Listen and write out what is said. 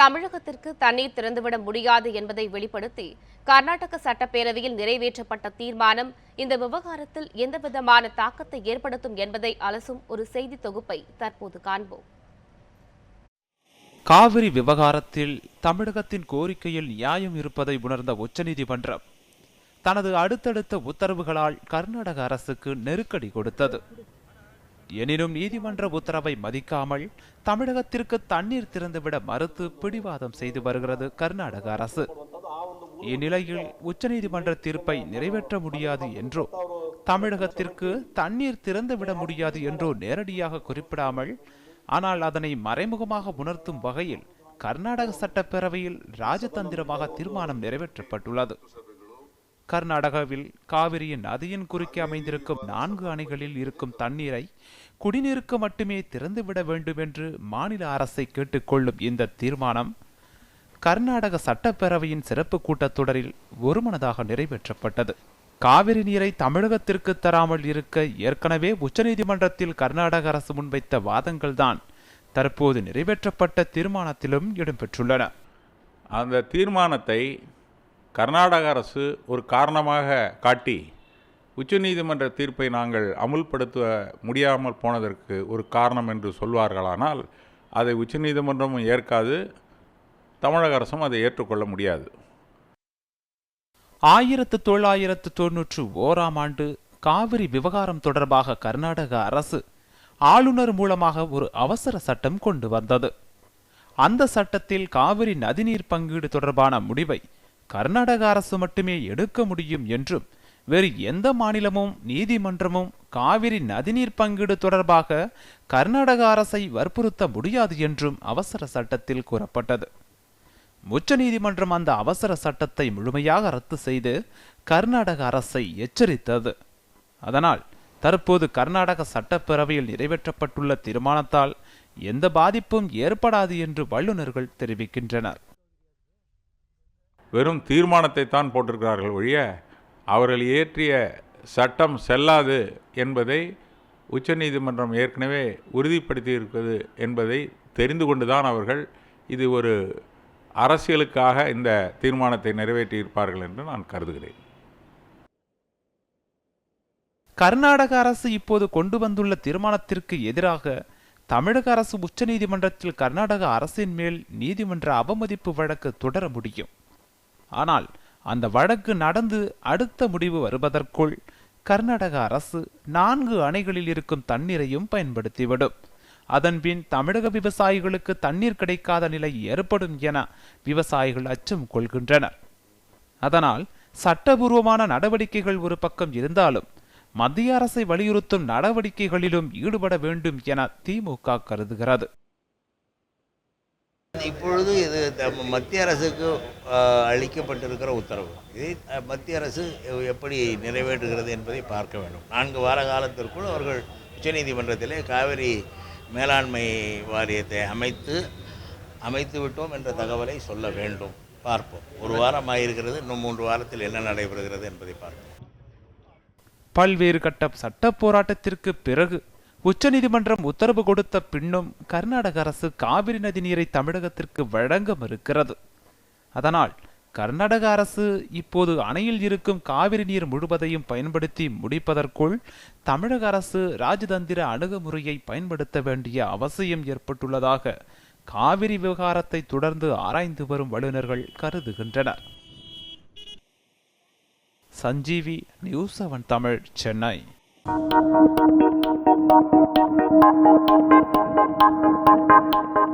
தமிழகத்திற்கு தண்ணீர் திறந்துவிட முடியாது என்பதை வெளிப்படுத்தி கர்நாடக சட்டப்பேரவையில் நிறைவேற்றப்பட்ட தீர்மானம் இந்த விவகாரத்தில் எந்தவிதமான தாக்கத்தை ஏற்படுத்தும் என்பதை அலசும் ஒரு செய்தி தொகுப்பை தற்போது காண்போம். காவிரி விவகாரத்தில் தமிழகத்தின் கோரிக்கையில் நியாயம் இருப்பதை உணர்ந்த உச்சநீதிமன்றம் தனது அடுத்தடுத்த உத்தரவுகளால் கர்நாடக அரசுக்கு நெருக்கடி கொடுத்தது. எனினும் நீதிமன்ற உத்தரவை மதிக்காமல் தமிழகத்திற்கு தண்ணீர் திறந்துவிட மறுத்து பிடிவாதம் செய்து வருகிறது கர்நாடக அரசு. இந்நிலையில் உச்சநீதிமன்ற தீர்ப்பை நிறைவேற்ற முடியாது என்றோ தமிழகத்திற்கு தண்ணீர் திறந்துவிட முடியாது என்றோ நேரடியாக குறிப்பிடாமல் ஆனால் அதனை மறைமுகமாக உணர்த்தும் வகையில் கர்நாடக சட்டப்பேரவையில் ராஜதந்திரமாக தீர்மானம் நிறைவேற்றப்பட்டுள்ளது. கர்நாடகாவில் காவிரியின் நதியின் குறுக்கே அமைந்திருக்கும் நான்கு அணைகளில் இருக்கும் தண்ணீரை குடிநீருக்கு மட்டுமே திறந்துவிட வேண்டும் என்று மாநில அரசை கேட்டுக்கொள்ளும் இந்த தீர்மானம் கர்நாடக சட்டப்பேரவையின் சிறப்பு கூட்டத்தொடரில் ஒருமனதாக நிறைவேற்றப்பட்டது. காவிரி நீரை தமிழகத்திற்கு தராமல் இருக்க ஏற்கனவே உச்சநீதிமன்றத்தில் கர்நாடக அரசு முன்வைத்த வாதங்கள்தான் தற்போது நிறைவேற்றப்பட்ட தீர்மானத்திலும் இடம்பெற்றுள்ளன. அந்த தீர்மானத்தை கர்நாடக அரசு ஒரு காரணமாக காட்டி உச்சநீதிமன்ற தீர்ப்பை நாங்கள் அமுல்படுத்த முடியாமல் போனதற்கு ஒரு காரணம் என்று சொல்வார்களானால் அதை உச்சநீதிமன்றமும் ஏற்காது தமிழக அரசும் அதை ஏற்றுக்கொள்ள முடியாது. ஆயிரத்து தொள்ளாயிரத்து தொன்னூற்று ஓராம் ஆண்டு காவிரி விவகாரம் தொடர்பாக கர்நாடக அரசு ஆளுநர் மூலமாக ஒரு அவசர சட்டம் கொண்டு வந்தது. அந்த சட்டத்தில் காவிரி நதிநீர் பங்கீடு தொடர்பான முடிவை கர்நாடக அரசு மட்டுமே எடுக்க முடியும் என்றும் வேறு எந்த மாநிலமும் நீதிமன்றமும் காவிரி நதிநீர் பங்கீடு தொடர்பாக கர்நாடக அரசை வற்புறுத்த முடியாது என்றும் அவசர சட்டத்தில் கூறப்பட்டது. உச்ச நீதிமன்றம் அந்த அவசர சட்டத்தை முழுமையாக ரத்து செய்து கர்நாடக அரசை எச்சரித்தது. அதனால் தற்போது கர்நாடக சட்டப்பேரவையில் நிறைவேற்றப்பட்டுள்ள தீர்மானத்தால் எந்த பாதிப்பும் ஏற்படாது என்று வல்லுநர்கள் தெரிவிக்கின்றனர். வெறும் தீர்மானத்தை தான் போட்டிருக்கிறார்கள் ஒழிய அவர்கள் இயற்றிய சட்டம் செல்லாது என்பதை உச்சநீதிமன்றம் ஏற்கனவே உறுதிப்படுத்தி இருக்கிறது என்பதை தெரிந்து கொண்டு தான் அவர்கள் இது ஒரு அரசியலுக்காக இந்த தீர்மானத்தை நிறைவேற்றியிருப்பார்கள் என்று நான் கருதுகிறேன். கர்நாடக அரசு இப்போது கொண்டு வந்துள்ள தீர்மானத்திற்கு எதிராக தமிழக அரசு உச்சநீதிமன்றத்தில் கர்நாடக அரசின் மேல் நீதிமன்ற அவமதிப்பு வழக்கு தொடர முடியும். ஆனால் அந்த வழக்கு நடந்து அடுத்த முடிவு வருவதற்குள் கர்நாடக அரசு நான்கு அணைகளில் இருக்கும் தண்ணீரையும் பயன்படுத்திவிடும். அதன்பின் தமிழக விவசாயிகளுக்கு தண்ணீர் கிடைக்காத நிலை ஏற்படும் என விவசாயிகள் அச்சம் கொள்கின்றனர். அதனால் சட்டபூர்வமான நடவடிக்கைகள் ஒரு பக்கம் இருந்தாலும் மத்திய அரசை வலியுறுத்தும் நடவடிக்கைகளிலும் ஈடுபட வேண்டும் என திமுக கருதுகிறது. இப்பொழுது இது த- மத்திய அரசுக்கு அளிக்கப்பட்டிருக்கிற உத்தரவு. இதை மத்திய அரசு எப்படி நிறைவேற்றுகிறது என்பதை பார்க்க வேண்டும். நான்கு வார காலத்திற்குள் அவர்கள் உச்சநீதிமன்றத்திலே காவிரி மேலாண்மை வாரியத்தை அமைத்து அமைத்து விட்டோம் என்ற தகவலை சொல்ல வேண்டும். பார்ப்போம். ஒரு வாரம் ஆகியிருக்கிறது இன்னும் மூன்று வாரத்தில் என்ன நடைபெறுகிறது என்பதை பார்ப்போம். பல்வேறு கட்ட சட்ட போராட்டத்திற்கு பிறகு உச்சநீதிமன்றம் உத்தரவு கொடுத்த பின்னும் கர்நாடக அரசு காவிரி நதி நீரை தமிழகத்திற்கு வழங்க மறுக்கிறது. அதனால் கர்நாடக அரசு இப்போது அணையில் இருக்கும் காவிரி நீர் முழுவதையும் பயன்படுத்தி முடிப்பதற்குள் தமிழக அரசு ராஜதந்திர அணுகுமுறையை பயன்படுத்த வேண்டிய அவசியம் ஏற்பட்டுள்ளதாக காவிரி விவகாரத்தை தொடர்ந்து ஆராய்ந்து வரும் வல்லுநர்கள் கருதுகின்றனர். Sanjeevi news seven Tamil Chennai. Thank you.